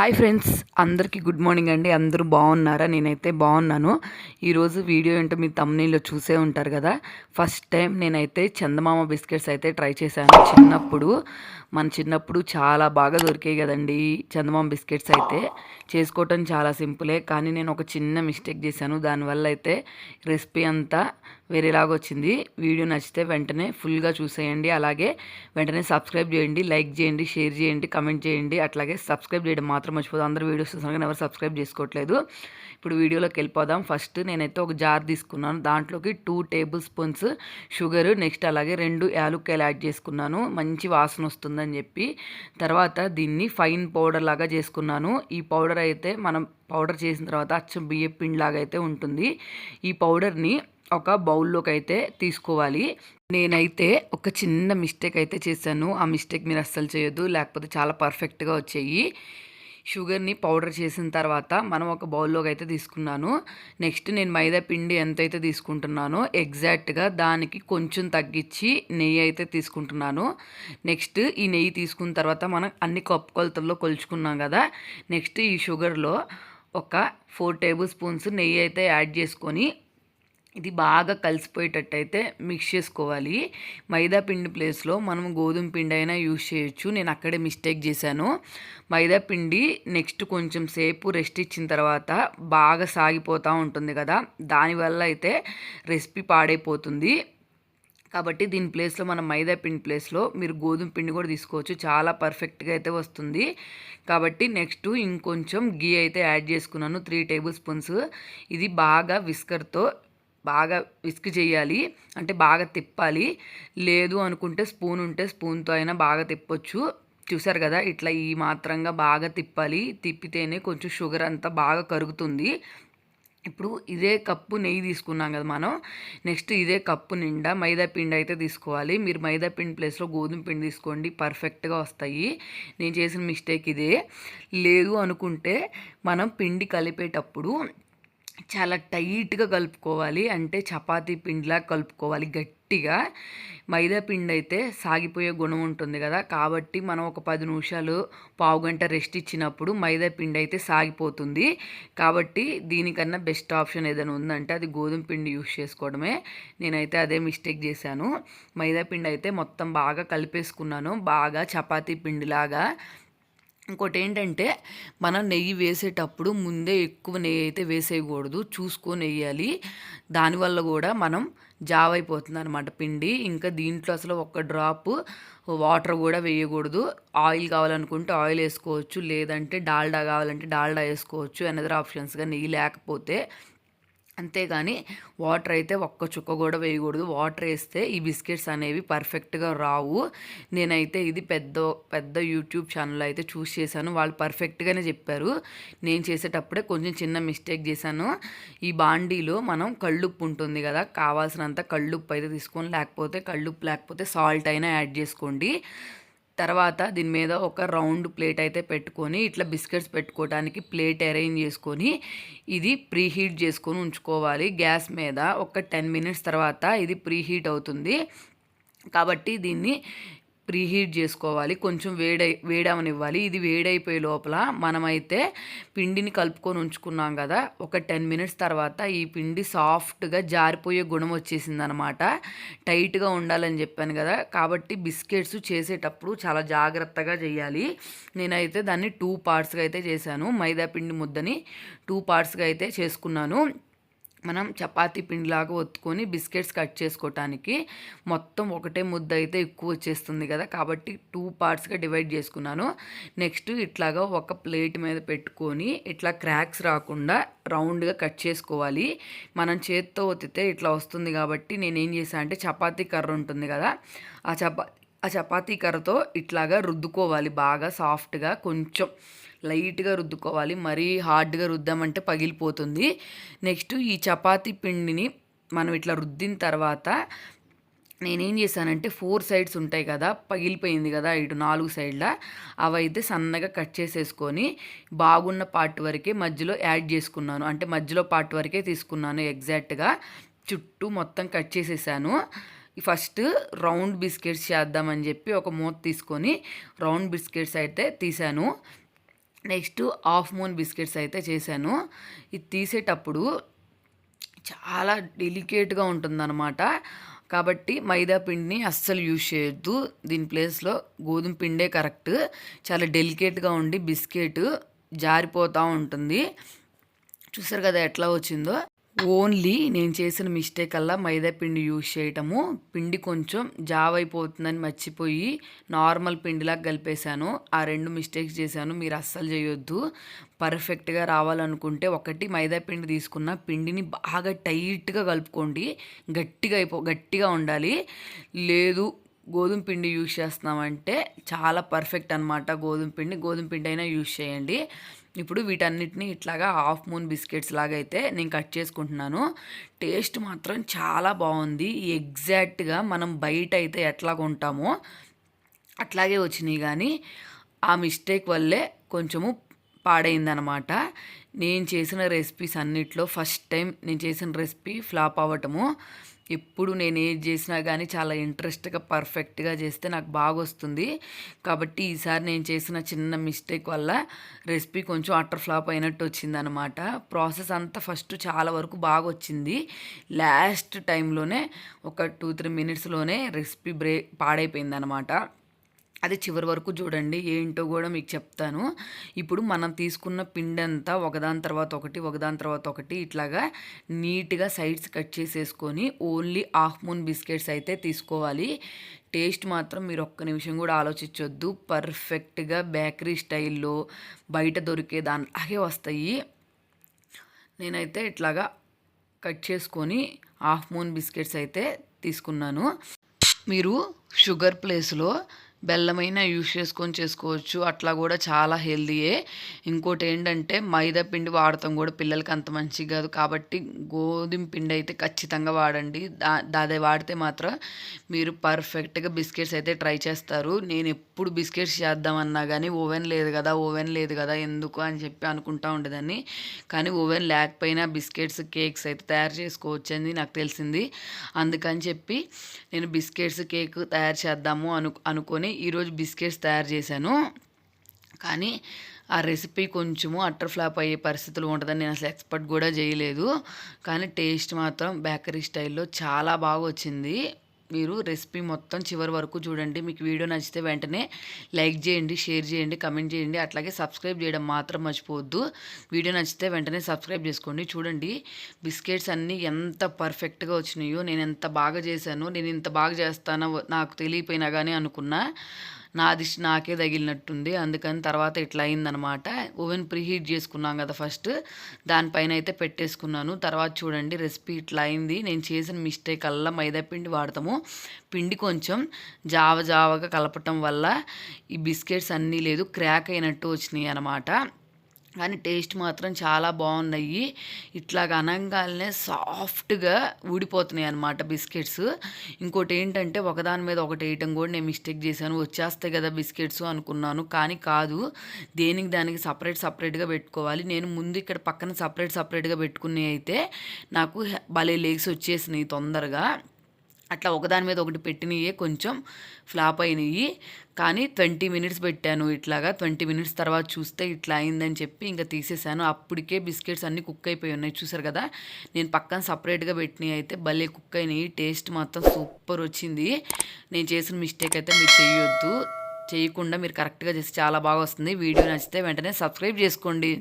Hi friends అందరికీ good morning అండి. అందరూ బాగున్నారా? నేనైతే బాగున్నాను. ఈరోజు వీడియో ఏంటో మీ తమ్నీలో చూసే ఉంటారు కదా. ఫస్ట్ టైం నేనైతే చందమామ బిస్కెట్స్ అయితే ట్రై చేశాను చిన్నప్పుడు. మన చిన్నప్పుడు చాలా బాగా దొరికాయి కదండి చందమామ బిస్కెట్స్ అయితే. చేసుకోవటం చాలా సింపులే. కానీ నేను ఒక చిన్న మిస్టేక్ చేశాను. దానివల్ల అయితే రెసిపీ అంతా వేరేలాగా వచ్చింది వీడియో నచ్చితే వెంటనే ఫుల్గా చూసేయండి. అలాగే వెంటనే సబ్స్క్రైబ్ చేయండి లైక్ చేయండి షేర్ చేయండి కమెంట్ చేయండి. అట్లాగే సబ్స్క్రైబ్ చేయడం మాత్రం మర్చిపోదు అందరూ వీడియోస్ చూస్తున్నారు కానీ ఎవరు సబ్స్క్రైబ్ చేసుకోవట్లేదు. ఇప్పుడు వీడియోలోకి వెళ్ళిపోదాం. ఫస్ట్ నేనైతే ఒక జార్ తీసుకున్నాను. దాంట్లోకి two tablespoons sugar next అలాగే రెండు యాలుక్కాయలు యాడ్ చేసుకున్నాను. మంచి వాసన వస్తుందని చెప్పి. తర్వాత దీన్ని ఫైన్ పౌడర్ లాగా చేసుకున్నాను. ఈ పౌడర్ అయితే మనం పౌడర్ చేసిన తర్వాత అచ్చం బియ్య పిండిలాగా అయితే ఉంటుంది. ఈ పౌడర్ని ఒక బౌల్లోకి అయితే తీసుకోవాలి. నేనైతే ఒక చిన్న మిస్టేక్ అయితే చేశాను. ఆ మిస్టేక్ మీరు అస్సలు చేయొద్దు. లేకపోతే చాలా పర్ఫెక్ట్గా వచ్చాయి. షుగర్ని పౌడర్ చేసిన తర్వాత మనం ఒక బౌల్లోకి అయితే తీసుకున్నాను. నెక్స్ట్ నేను మైదా పిండి ఎంతైతే తీసుకుంటున్నానో ఎగ్జాక్ట్గా దానికి కొంచెం తగ్గించి నెయ్యి అయితే తీసుకుంటున్నాను. నెక్స్ట్ ఈ నెయ్యి తీసుకున్న తర్వాత మనం అన్ని కప్పు కొలతల్లో కొలుచుకున్నాం కదా! నెక్స్ట్ ఈ షుగర్లో ఒక ఫోర్ టేబుల్ స్పూన్స్ నెయ్యి అయితే యాడ్ చేసుకొని ఇది బాగా కలిసిపోయేటట్టయితే మిక్స్ చేసుకోవాలి. మైదా పిండి ప్లేస్లో మనం గోధుమ పిండి అయినా యూజ్ చేయొచ్చు. నేను అక్కడే మిస్టేక్ చేశాను. మైదా పిండి నెక్స్ట్ కొంచెం సేపు రెస్ట్ ఇచ్చిన తర్వాత బాగా సాగిపోతూ ఉంటుంది కదా. దానివల్ల అయితే రెసిపీ పాడైపోతుంది. కాబట్టి దీని ప్లేస్లో మనం మైదా పిండి ప్లేస్లో మీరు గోధుమ పిండి కూడా తీసుకోవచ్చు. చాలా పర్ఫెక్ట్గా అయితే వస్తుంది. కాబట్టి నెక్స్ట్ ఇంకొంచెం గీ అయితే యాడ్ చేసుకున్నాను. Three tablespoons. ఇది బాగా విస్కర్తో బాగా విస్క్ చేయాలి. అంటే బాగా తిప్పాలి. లేదు అనుకుంటే స్పూన్ ఉంటే స్పూన్తో అయినా బాగా తిప్పొచ్చు. చూసారు కదా ఇట్లా ఈ మాత్రంగా బాగా తిప్పాలి. తిప్పితేనే కొంచెం షుగర్ అంతా బాగా కరుగుతుంది. ఇప్పుడు ఇదే కప్పు నెయ్యి తీసుకున్నాం కదా మనం. నెక్స్ట్ ఇదే కప్పు నిండా మైదా పిండి అయితే తీసుకోవాలి. మీరు మైదా పిండి ప్లేస్లో గోధుమ పిండి తీసుకోండి. పర్ఫెక్ట్గా వస్తాయి. నేను చేసిన మిస్టేక్ ఇదే. లేదు అనుకుంటే మనం పిండి కలిపేటప్పుడు చాలా టైట్గా కలుపుకోవాలి. అంటే చపాతీ పిండిలా కలుపుకోవాలి గట్టిగా. మైదా పిండి అయితే సాగిపోయే గుణం ఉంటుంది కదా. కాబట్టి మనం ఒక పది నిమిషాలు పావు గంట రెస్ట్ ఇచ్చినప్పుడు మైదా పిండి అయితే సాగిపోతుంది. కాబట్టి దీనికన్నా బెస్ట్ ఆప్షన్ ఏదైనా ఉందంటే అది గోధుమ పిండి యూస్ చేసుకోవడమే. నేనైతే అదే మిస్టేక్ చేశాను. మైదా పిండి అయితే మొత్తం బాగా కలిపేసుకున్నాను. బాగా చపాతీ పిండిలాగా. ఇంకోటి ఏంటంటే మనం నెయ్యి వేసేటప్పుడు ముందే ఎక్కువ నెయ్యి అయితే వేసేయకూడదు చూసుకొని వేయాలి దానివల్ల కూడా మనం జావ్ అయిపోతుంది అనమాట పిండి. ఇంకా దీంట్లో అసలు ఒక డ్రాప్ వాటర్ కూడా వేయకూడదు. ఆయిల్ కావాలనుకుంటే ఆయిల్ వేసుకోవచ్చు లేదంటే డాల్డా కావాలంటే డాల్డా వేసుకోవచ్చు అనదర్ ఆప్షన్స్గా నెయ్యి లేకపోతే. అంతేగాని వాటర్ అయితే ఒక్క చుక్క కూడా వేయకూడదు. వాటర్ వేస్తే ఈ బిస్కెట్స్ అనేవి పర్ఫెక్ట్గా రావు. నేనైతే ఇది పెద్ద పెద్ద యూట్యూబ్ ఛానల్ అయితే చూస్ చేశాను. వాళ్ళు పర్ఫెక్ట్గానే చెప్పారు. నేను చేసేటప్పుడే కొంచెం చిన్న మిస్టేక్ చేశాను. ఈ బాండీలో మనం కళ్ళుప్పు ఉంటుంది కదా కావాల్సినంత కళ్ళుప్పు అయితే తీసుకొని లేకపోతే కళ్ళుప్పు లేకపోతే సాల్ట్ అయినా యాడ్ చేసుకోండి. తర్వాత దీని మీద ఒక రౌండ్ ప్లేట్ అయితే పెట్టుకొని ఇట్లా బిస్కెట్స్ పెట్టుకోవడానికి ప్లేట్ అరేంజ్ చేసుకొని ఇది ప్రీ హీట్ చేసుకొని ఉంచుకోవాలి. గ్యాస్ మీద ఒక టెన్ మినిట్స్ తర్వాత ఇది ప్రీ హీట్ అవుతుంది. కాబట్టి దీన్ని ప్రీహీట్ చేసుకోవాలి కొంచెం వేడై వేడవనివ్వాలి. ఇది వేడైపోయే లోపల మనమైతే పిండిని కలుపుకొని ఉంచుకున్నాం కదా ఒక టెన్ మినిట్స్ తర్వాత ఈ పిండి సాఫ్ట్గా జారిపోయే గుణం వచ్చేసింది అనమాట టైట్గా ఉండాలని చెప్పాను కదా కాబట్టి బిస్కెట్స్ చేసేటప్పుడు చాలా జాగ్రత్తగా చేయాలి. నేనైతే దాన్ని టూ పార్ట్స్గా అయితే చేశాను. మైదా పిండి ముద్దని టూ పార్ట్స్గా అయితే చేసుకున్నాను. మనం చపాతీ పిండిలాగా ఒత్తుకొని బిస్కెట్స్ కట్ చేసుకోవటానికి మొత్తం ఒకటే ముద్ద అయితే ఎక్కువ వచ్చేస్తుంది కదా. కాబట్టి టూ పార్ట్స్గా డివైడ్ చేసుకున్నాను. నెక్స్ట్ ఇట్లాగా ఒక ప్లేట్ మీద పెట్టుకొని ఇట్లా క్రాక్స్ రాకుండా రౌండ్గా కట్ చేసుకోవాలి. మనం చేత్తో ఒత్తితే ఇట్లా వస్తుంది కాబట్టి నేను ఏం చేశాను అంటే చపాతీ కర్ర ఉంటుంది కదా. ఆ చపా ఆ చపాతీ కర్రతో ఇట్లాగా రుద్దుకోవాలి. బాగా సాఫ్ట్గా కొంచెం లైట్గా రుద్దుకోవాలి. మరీ హార్డ్గా రుద్దామంటే పగిలిపోతుంది. నెక్స్ట్ ఈ చపాతీ పిండిని మనం ఇట్లా రుద్దిన తర్వాత నేనేం చేశానంటే ఫోర్ సైడ్స్ ఉంటాయి కదా పగిలిపోయింది కదా ఇటు నాలుగు సైడ్ల అవైతే సన్నగా కట్ చేసేసుకొని బాగున్న పార్ట్ వరకే మధ్యలో యాడ్ చేసుకున్నాను. అంటే మధ్యలో పార్ట్ వరకే తీసుకున్నాను ఎగ్జాక్ట్గా. చుట్టూ మొత్తం కట్ చేసేసాను. ఫస్ట్ రౌండ్ బిస్కెట్స్ చేద్దామని చెప్పి ఒక మూత తీసుకొని రౌండ్ బిస్కెట్స్ అయితే తీసాను. నెక్స్ట్ హాఫ్ మూన్ బిస్కెట్స్ అయితే చేశాను. ఇది తీసేటప్పుడు చాలా డెలికేట్గా ఉంటుందన్నమాట. కాబట్టి మైదా పిండిని అస్సలు యూజ్ చేయొద్దు. దీని ప్లేస్లో గోధుమ పిండే కరెక్ట్. చాలా డెలికేట్గా ఉండి బిస్కెట్ జారిపోతూ ఉంటుంది. చూసారు కదా ఎట్లా వచ్చిందో? ఓన్లీ నేను చేసిన మిస్టేక్ అలా మైదా పిండి యూజ్ చేయటము. పిండి కొంచెం జావ్ అయిపోతుందని మర్చిపోయి నార్మల్ పిండిలాగా కలిపేశాను. ఆ రెండు మిస్టేక్స్ చేశాను. మీరు అస్సలు చేయొద్దు. పర్ఫెక్ట్గా రావాలనుకుంటే ఒకటి మైదా పిండి తీసుకున్న పిండిని బాగా టైట్గా కలుపుకోండి. గట్టిగా అయిపో గట్టిగా ఉండాలి. లేదు గోధుమ పిండి యూజ్ చేస్తున్నామంటే చాలా పర్ఫెక్ట్ అనమాట గోధుమ పిండి. గోధుమ పిండి అయినా యూజ్ చేయండి. ఇప్పుడు వీటన్నిటిని ఇట్లాగా హాఫ్ మూన్ బిస్కెట్స్ లాగా అయితే నేను కట్ చేసుకుంటున్నాను. టేస్ట్ మాత్రం చాలా బాగుంది ఎగ్జాక్ట్గా మనం బయట అయితే ఎట్లా కొంటామో అట్లాగే వచ్చినాయి కానీ ఆ మిస్టేక్ వల్లే కొంచెము పాడైందనమాట. నేను చేసిన రెసిపీస్ అన్నిట్లో ఫస్ట్ టైం నేను చేసిన రెసిపీ ఫ్లాప్ అవ్వటము. ఎప్పుడు నేను ఏది చేసినా కానీ చాలా ఇంట్రెస్ట్గా పర్ఫెక్ట్గా చేస్తే నాకు బాగా వస్తుంది కాబట్టి ఈసారి నేను చేసిన చిన్న మిస్టేక్ వల్ల రెసిపీ కొంచెం అటర్ ఫ్లాప్ అయినట్టు వచ్చిందనమాట. ప్రాసెస్ అంతా ఫస్ట్ చాలా వరకు బాగా వచ్చింది లాస్ట్ టైంలోనే ఒక టూ త్రీ మినిట్స్లోనే రెసిపీ బ్రే పాడైపోయిందనమాట. అది చివరి వరకు చూడండి ఏంటో కూడా మీకు చెప్తాను. ఇప్పుడు మనం తీసుకున్న పిండి అంతా ఒకదాని తర్వాత ఒకటి ఒకదాని తర్వాత ఒకటి ఇట్లాగా నీట్గా సైడ్స్ కట్ చేసేసుకొని ఓన్లీ హాఫ్ మూన్ బిస్కెట్స్ అయితే తీసుకోవాలి. టేస్ట్ మాత్రం మీరు ఒక్క నిమిషం కూడా ఆలోచించొద్దు. పర్ఫెక్ట్గా బేకరీ స్టైల్లో బయట దొరికే దానిలాగే వస్తాయి. నేనైతే ఇట్లాగా కట్ చేసుకొని హాఫ్ మూన్ బిస్కెట్స్ అయితే తీసుకున్నాను. మీరు షుగర్ ప్లేస్లో బెల్లమైనా యూస్ చేసుకొని చేసుకోవచ్చు. అట్లా కూడా చాలా హెల్దీయే ఇంకోటి ఏంటంటే మైదా పిండి వాడతాం కూడా పిల్లలకి అంత మంచిది కాదు కాబట్టి గోధుమ పిండి అయితే ఖచ్చితంగా వాడండి. దా దాదే వాడితే మాత్రం మీరు పర్ఫెక్ట్గా బిస్కెట్స్ అయితే ట్రై చేస్తారు. నేను ఎప్పుడు బిస్కెట్స్ చేద్దామన్నా కానీ ఓవెన్ లేదు కదా ఓవెన్ లేదు కదా ఎందుకు అని చెప్పి అనుకుంటా ఉండేదాన్ని. కానీ ఓవెన్ లేకపోయినా బిస్కెట్స్ కేక్స్ అయితే తయారు చేసుకోవచ్చు అని నాకు తెలిసింది. అందుకని చెప్పి నేను బిస్కెట్స్ కేక్ తయారు చేద్దాము అను అనుకొని ఈరోజు బిస్కెట్స్ తయారు చేశాను. కానీ ఆ రెసిపీ కొంచెము అట్టర్ ఫ్లాప్ అయ్యే పరిస్థితులు ఉంటుందని నేను అసలు ఎక్స్పర్ట్ కూడా చేయలేదు. కానీ టేస్ట్ మాత్రం బేకరీ స్టైల్లో చాలా బాగా వచ్చింది. మీరు రెసిపీ మొత్తం చివరి వరకు చూడండి. మీకు వీడియో నచ్చితే వెంటనే లైక్ చేయండి షేర్ చేయండి కమెంట్ చేయండి. అట్లాగే సబ్స్క్రైబ్ చేయడం మాత్రం మర్చిపోవద్దు. వీడియో నచ్చితే వెంటనే సబ్స్క్రైబ్ చేసుకోండి. చూడండి బిస్కెట్స్ అన్నీ ఎంత పర్ఫెక్ట్గా వచ్చినాయో నేను ఎంత బాగా చేశాను నేను ఇంత బాగా చేస్తానో నాకు తెలియపోయినా కానీ అనుకున్నా. నా దిష్టి నాకే తగిలినట్టుంది. అందుకని తర్వాత ఇట్లా అయిందనమాట. ఓవెన్ ప్రీహీట్ చేసుకున్నాం కదా ఫస్ట్ దానిపైన అయితే పెట్టేసుకున్నాను. తర్వాత చూడండి రెసిపీ ఇట్లా అయింది. నేను చేసిన మిస్టేక్ అల్లా మైదా పిండి వాడతాము. పిండి కొంచెం జావ జావగా కలపటం వల్ల ఈ బిస్కెట్స్ అన్నీ లేదు క్రాక్ అయినట్టు వచ్చినాయి అనమాట. కానీ టేస్ట్ మాత్రం చాలా బాగున్నాయి. ఇట్లాగ అనంగానే సాఫ్ట్గా ఊడిపోతున్నాయి అనమాట బిస్కెట్స్. ఇంకోటి ఏంటంటే ఒకదాని మీద ఒకటి వేయటం కూడా నేను మిస్టేక్ చేశాను. వచ్చేస్తాయి కదా బిస్కెట్స్ అనుకున్నాను. కానీ కాదు దేనికి దానికి సపరేట్ సపరేట్గా పెట్టుకోవాలి. నేను ముందు ఇక్కడ పక్కన సపరేట్ సపరేట్గా పెట్టుకునే అయితే నాకు భలే లేగ్స్ వచ్చేసినాయి తొందరగా. అట్లా ఒకదాని మీద ఒకటి పెట్టినయే కొంచెం ఫ్లాప్ అయినాయి కానీ ట్వంటీ మినిట్స్ పెట్టాను ఇట్లాగా. ట్వంటీ మినిట్స్ తర్వాత చూస్తే ఇట్లా అయిందని చెప్పి ఇంకా తీసేసాను. అప్పటికే బిస్కెట్స్ అన్నీ కుక్ అయిపోయి ఉన్నాయి. చూసారు కదా? నేను పక్కన సపరేట్గా పెట్టినవి అయితే భలే కుక్ అయినాయి టేస్ట్ మాత్రం సూపర్ వచ్చింది. నేను చేసిన మిస్టేక్ అయితే మీరు చేయొద్దు చేయకుండా మీరు కరెక్ట్గా చేసి చాలా బాగా వస్తుంది. వీడియో నచ్చితే వెంటనే సబ్స్క్రైబ్ చేసుకోండి.